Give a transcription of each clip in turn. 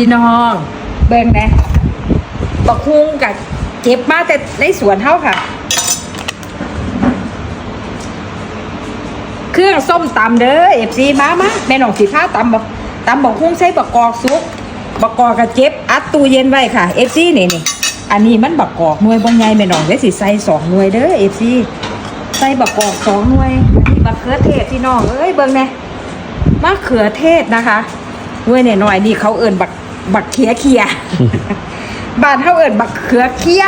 พี่น้อง เบิ่งนะบักฮุงกับเก็บมาแต่ในสวนเฮาค่ะ เครื่องส้มตำเด้อเอฟซีมามาแม่น้องสีฟ้าตำบักตำบักฮุงใส่บักกอกสุกบักกอกกับเจ็บอัดตู้เย็นไว้ค่ะเอฟซีนี่นี่อันนี้มันบักกอกหน่วยบางใหญ่แม่น้องเดี๋ยสิใส่สองหน่วยเด้อเอฟซีใส่บักกอกสองหน่วยบักเขือเทศพี่น้องเอ้ยเบิ่งแน่มะเขือเทศนะคะหน่วยหน่อยนี่เขาเอิ่นบัก บักเขียเขียบ้านเขาเอิ่นบักเขือเขีย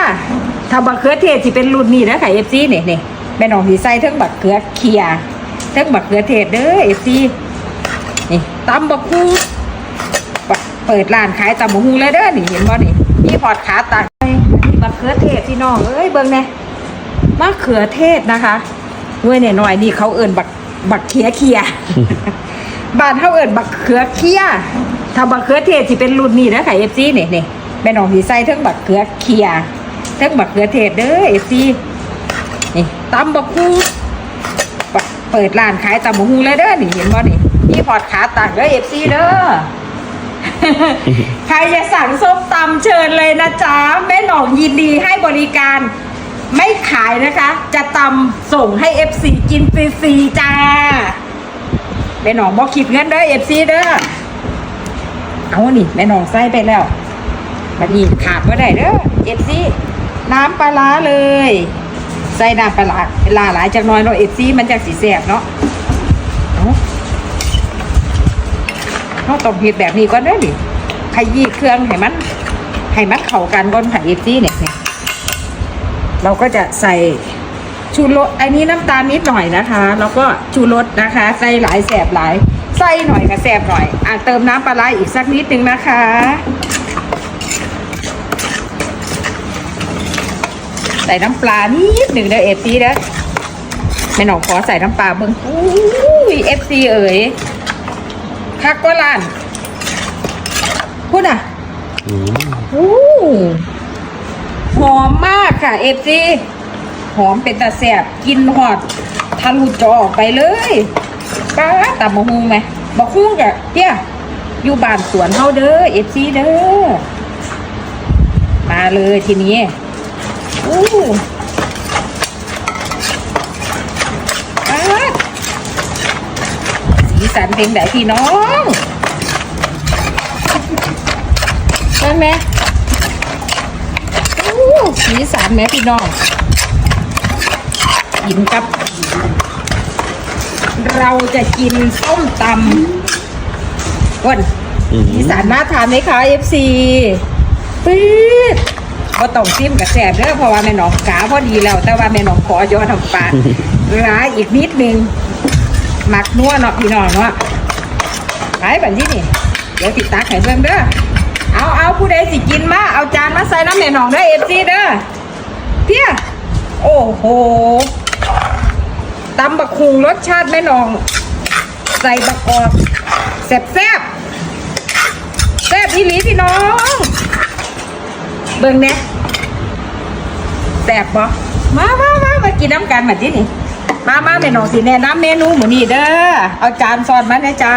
ถ้าบักเขือเทศสิเป็นรุ่นนี้นะค่ะเอฟซีนี่นี่แม่น้องสีใส่เทั้งบักเขือเขียเทั้งบักเขือเทศเด้อเอฟซีนี่ตำบักฮูปะเปิดร้านขายตำบักฮูเลยเด้อนี่เห็นบ่นี่นี่พอดขาตักนี่บักเขือเทศพี่น้องเอ้ยเบิ่งแน่มะเขือเทศนะคะด้วยเนี่ยหน่อยนี่เขาเอิ่นบักบักเขียเขีย บ้านเขาเอิ่นบักเขือเขียถ้าบักเขือเทศสิเป็นรุ่นนี้นะค่ะเอฟซีนี่นี่แม่น้องสีใส่เทั้งบักเขือเขียเทั้งบักเขือเทศเด้อเอฟซีนี่ตำบักฮูเปิดร้านขายตำบักฮูเลยเด้อนี่เห็นบ่นี่นี่พอดขาตักเด้อเอฟซีเด้อใครจะสั่งส้มตำเชิญเลยนะจ๊ะแม่หนองยินดีให้บริการ ไม่ขายนะคะ จะตำส่งให้ FC กินฟรีๆจ้า แม่หนองบอกคิดเงินเด้อ FC เด้อเอานี่แม่หนองใส่ไปแล้วบัดนี้ขาดว่าได้เด้อ FC น้ำปลาร้าเลย ใส่น้ำปลาร้าเวลาหลายจากหน้อยเนาะ FC มันจะสีแสบเนาะเอาเขาต้องเฮ็ดแบบนี้ก่อนเด้อนี่ขยี้เครื่องให้มันให้มันเข้ากันก่อนค่ะ FC เนี่ยเนี่ยเราก็จะใส่ ชูรสอันนี้น้ำตาลนิดหน่อยนะคะ แล้วก็ชูรสนะคะใส่หลายแสบหลายใส่หน่อยกับแสบหน่อยอะเติมน้ำปลาร้าอีกสักนิดนึงนะคะใส่น้ำปลานิดหนึ่งเด้อเอฟซีเด้อแม่หนองขอใส่น้ำปลาเบิ้งอุ้ยเอฟซีเอ๋ยคักก็ล้านพูดอะอืมอู้หอมมากค่ะเอฟซี หอมเป็นตาแสบกินหอดทะลุจอออกไปเลยป้าตับบะฮุงไหมบะฮุงกะเตี้ยอยู่บ้านสวนเฮาเด้อเอฟซีเด้อมาเลยทีนี้อู้ป้าดสีสันเพลงไหนพี่น้องใช่ไหมอู้สีสันแม่พี่น้อง กินกับ เราจะกินส้มตำก้นอืมสีสันน่าทานไหมคะ FC ปื๊ดก็ต้องซิมกับแสบเด้อเพราะว่าแม่น้องกาพอดีแล้ว แต่ว่าแม่น้องขอยอดทำปลาร้ายอีกนิดนึงหมักนัวเนาะพี่น้องเนาะไปแบบนี้นี่เดี๋ยวติดตาไข่เบิ่งเด้อเอาเอาผู้ใดสิกินมาเอาจานมาใส่น้ำแม่หนองเด้อเอฟซีเด้อเพี้ยโอ้โห ตำบักคุงรสชาติแม่หนอง ใส่บักกอกแซ่บแซ่บแซ่บอีหลีพี่น้อง เบิ่งเนี่ยแซ่บบ่มามามามากินน้ำกันแบบนี้นี่มามาแม่หนองสิแนะนำเมนูหมูนี่เด้อเอาจานซอนมาเนี่ยจ้า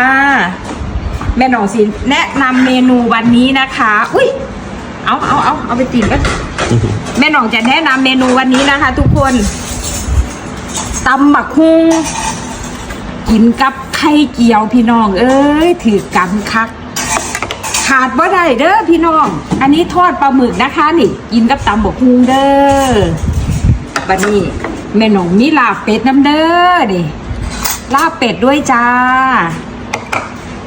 แม่หนองสิแนะนำเมนูวันนี้นะคะ อุ้ยเอาเอาเอาเอาไปตีกันแม่หนองจะแนะนำเมนูวันนี้นะคะ ทุกคน ตำหมักฮุงกินกับไข่เจียวพี่น้อง เอ้ยถือกันคัก ขาดว่าได้เด้อพี่น้อง อันนี้ทอดปลาหมึกนะคะนี่ กินกับตำบกฮุงเด้อบัดนี้แม่หนองมีลาบเป็ดน้ำเด้อนี่ลาบเป็ดด้วยจ้า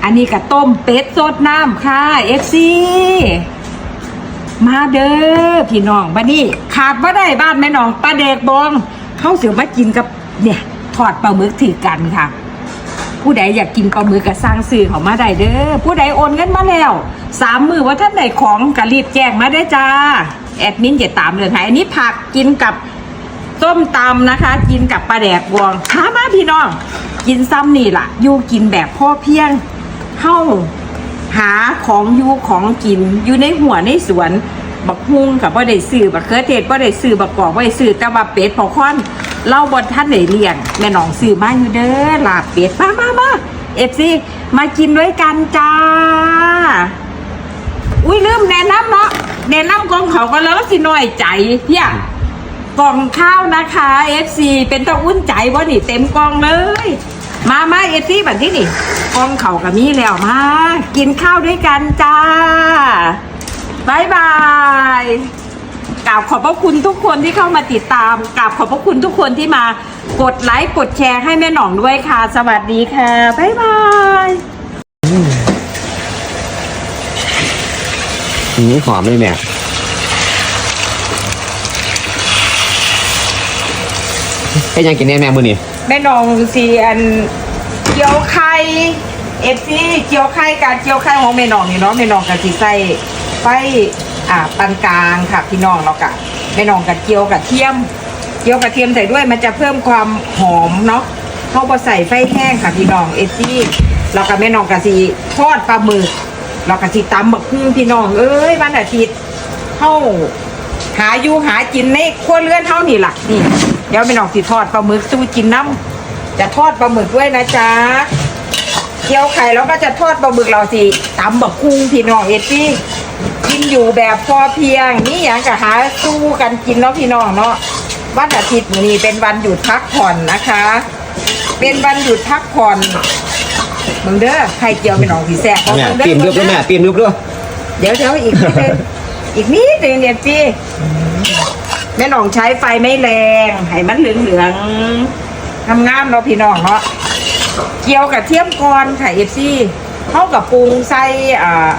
อันนี้ก็ต้มเป็ดสดน้ำค่ะเอฟซีมาเด้อพี่น้องบัดนี้ ขาดว่าได้บ้านแม่น้องปลาเด็กบองเข้าเสียวมากินกับ เนี่ยทอดปลาหมึกถือกันค่ะ ผู้ใดอยากกินปลาหมึกก็สร้างสื่อเขามาได้เด้อผู้ใดโอนเงินมาแล้วสามมือว่าท่านไหนของกะรีบแจ้งมาได้จ้าแอดมินจะตามเลยค่ะอันนี้ผักกินกับส้มตำนะคะ กินกับปลาแดกบวงมามาพี่น้อง กินซ้ำนี่ล่ะอยู่กินแบบพ่อเพียงเข้าหาของอยู่ของกินอยู่ในหัวในสวนบักฮุงกับว่าได้ซื้อบักเขือเทศว่าได้ซื้อบักกอกว่าได้ซื้อแต่ว่าเป็ดพอค่อน เล่าบนท่านไหนเลี้ยง แม่น้องซื้อมาอยู่เด้อลาบเป็ดมามามาเอฟซีมากินด้วยกันจ้า อุ้ยลืมแนะนำเนาะแนะนำกองเขาก็แล้วสิหน่อยใจเพี่ยกล่องข้าวนะคะ FC เป็นตะอุ่นใจบ่นี่เต็มกล่องเลย มามา FC แบบที่นี่กล่องเขากับมีแล้วมากินข้าวด้วยกันจ้าบายบาย กราบขอบพระคุณทุกคนที่เข้ามาติดตามกราบขอบพระคุณทุกคนที่มากดไลค์กดแชร์ให้แม่หน่องด้วยค่ะ สวัสดีค่ะบายบายอืมหอมเลยแม่เป็นยังกินแน่แม่มือนี่แม่นองสีอันเจียวไข่เอฟซีเจียวไข่การเจียวไข่ของแม่นองนี่เนาะแม่นองกับสีใส่ไฟ อ่าปานกลางค่ะพี่น้องเรากะแม่น้องกับเจียวกับเทียมเจียวกับเทียมใส่ด้วยมันจะเพิ่มความหอมเนาะเข้าไปใส่ไฟแห้งค่ะพี่น้องเอซีเรากับแม่น้องกับสีทอดปลาหมึกเรากับสีตำบักหุ่งพี่น้องเอ้ยวันอาทิตย์เข้าหาอยู่หากินในครัวเรือนเท่านี่หล่ะนี่เดี๋ยวไปน้องสิทอดปลาหมึกสู้กินน้ำจะทอดปลาหมึกด้วยนะจ๊ะเกี๊ยวไข่แล้วก็จะทอดปลาหมึกเราสิตำบักคุ้งพี่น้องเอซี่ นอยู่แบบพอเพียงนี่อย่างกับหาสู้กันกินเนาะพี่น้องเนาะวันอาทิตย์นี้เป็นวันหยุดพักผ่อนนะคะ เป็นวันหยุดพักผ่อนมึงเด้อไข่เจียวเป็นน้องพี่แซ่บแม่มึงเด้อปีนรูปด้วยแม่ปีนรูปด้วยเดี๋ยวเดี๋ยวอีกนิดนึงอีกนิดนึงเนี่ยพี่แม่น้องใช้ไฟไม่แรงให้มันเหลืองเหลืองๆงามๆเนาะพี่น้องเนาะเกี่ยวกับเทียมก่อนค่ะเอฟซี เข้ากับปรุงใส่อ่า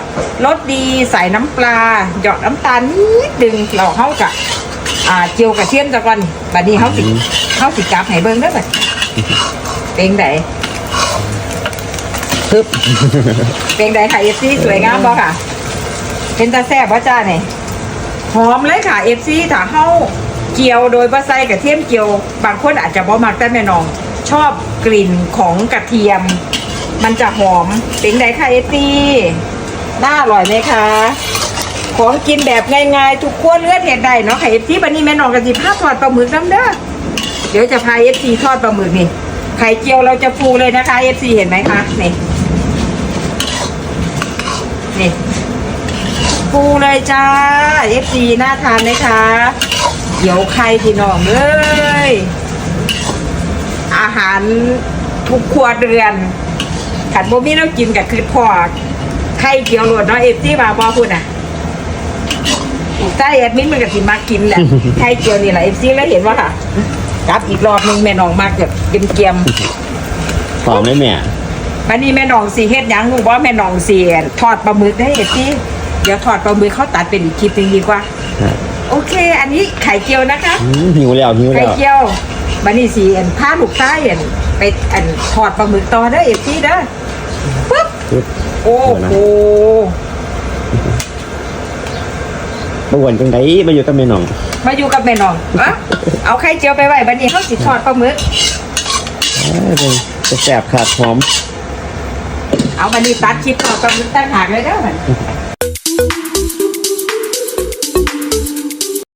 รสดีใส่น้ำปลา หยอดน้ำตาลนิดนึงเราเข้ากับอ่าเจียวกับเทียมตะก่อนบัดนี้เขาสิเขาสิจับให้เบิ่งเด้อบัดเป็นไดปึ๊บเป็นไดค่ะเอฟซีสวยงามบ่ค่ะ เป็นตาแซ่บว่าจ้าเนี่ยหอมเลยค่ะเอฟซีถ้าเข้าเกียวโดยบะไซกับเทียมเกียว บางคนอาจจะบ่มักแต่แม่น้อง ชอบกลิ่นของกระเทียม มันจะหอมเป็นไดค่ะเอฟซีน่าอร่อยไหมคะ ของกินแบบง่ายๆ ทุกคนเลือดเห็ดได้เนาะค่ะเอฟซีวันนี้แม่น้องกับสิพาทอดปลาหมึกน้ำเด้อเดี๋ยวจะพาเอฟซีทอดปลาหมึกนี่ไข่เจียวเราจะฟูเลยนะคะเอฟซีเห็นไหมคะนี่นี่ปูเลยจ้า FC น่าทานไหมคะเดี๋ยวใครพี่น้องเอ้ยอาหารทุกครัวเรือน ขันบ่มีน้ำกินกับคือพอไข่เจียวโหลดเนาะเอฟซีมาบอพูดอะใต้แอดมินมันก็สิมากินแหละไข่เจียวนี่แหละเอฟซีแล้วเห็นว่าค่ะกลับอีกรอบหนึงแม่น้องมากแบบเกียมๆหอมเลยแม่วันนี้แม่น้องสีเฮ็ดหยังหนูว่าแม่น้องสีทอดปลาหมึกได้เอ็ดสิเดี๋ยวทอดปลาหมึกเขาตัดเป็นอีกคลิปหนึงดีกว่า โอเค อันนี้ไข่เจียวนะคะอืมหิวแล้วหิวไข่แล้วเจียว บันนี้สีอันผ้าลูกใต้อันไปอันทอดปลาหมึกต่อเด้อเอ็ดสิเด้อปุ๊บปึ๊บโอ้โหประวนจังไดมาอยู่กับแม่น้อง มาอยู่กับแม่น้องอะเอาไข่เจียวไปไว้บันนี้เขาสิทอดปลาหมึกเอ้ยเป็นจะแสบขาดหอม เอาบันนี้ตัดคลิปทอดปลาหมึกตั้งหากเลยเด้อบัด